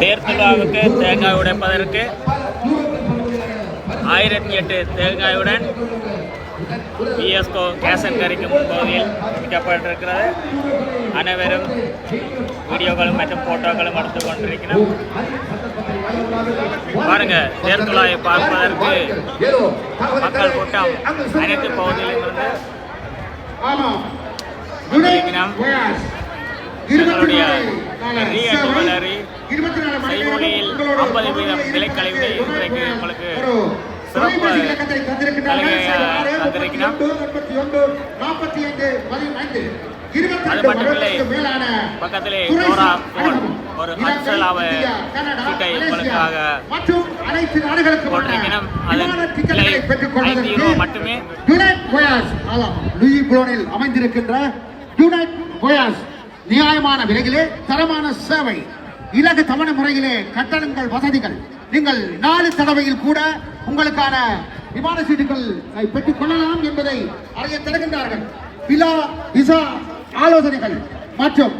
தேர்தலாவுக்கு தேங்காய் உடைப்பதற்கு ஆயிரத்தி எட்டு தேங்காயுடன் பிஎஸ்கோ கேசன் கறிக்கு முன்பகுதியில் வைக்கப்பட்டிருக்கிறது. அனைவரும் வீடியோக்களும் மற்றும் போட்டோக்களும் எடுத்துக் கொண்டிருக்கிறோம். பாருங்க தேர்தலாயை பார்ப்பதற்கு மக்கள் கூட்டம் அனைத்து பகுதியிலும் இருந்து வந்திருக்கிறோம் எங்களுடைய ரி அண்ட் வளரி செய்மொழியில் ஐம்பது வீதம் விலைக்கழிவு இன்றைக்கு உங்களுக்கு சிறப்பு சலுகையாக தந்திருக்கிறோம் அது மட்டுமில்லை பக்கத்திலே நோரா போன் ஒரு ஹட்சலாவை சீட்டை உங்களுக்காக போட்டிருக்கிறோம். அதன் விலை ஐந்து யூரோ மட்டுமே. யுனைட் அமைந்திருக்கின்ற யுனைட் கோயாஸ் நியாயமான விலையிலே தரமான சேவை. இலகு தவணை முறையிலே கட்டணங்கள் வசதிகள். நீங்கள் நாலு தடவையில் கூட உங்களுக்கான விமான சீட்டுகள் பெற்றுக் கொள்ளலாம் என்பதை அறிய தருகின்றார்கள். விழா விசா ஆலோசனைகள் மற்றும்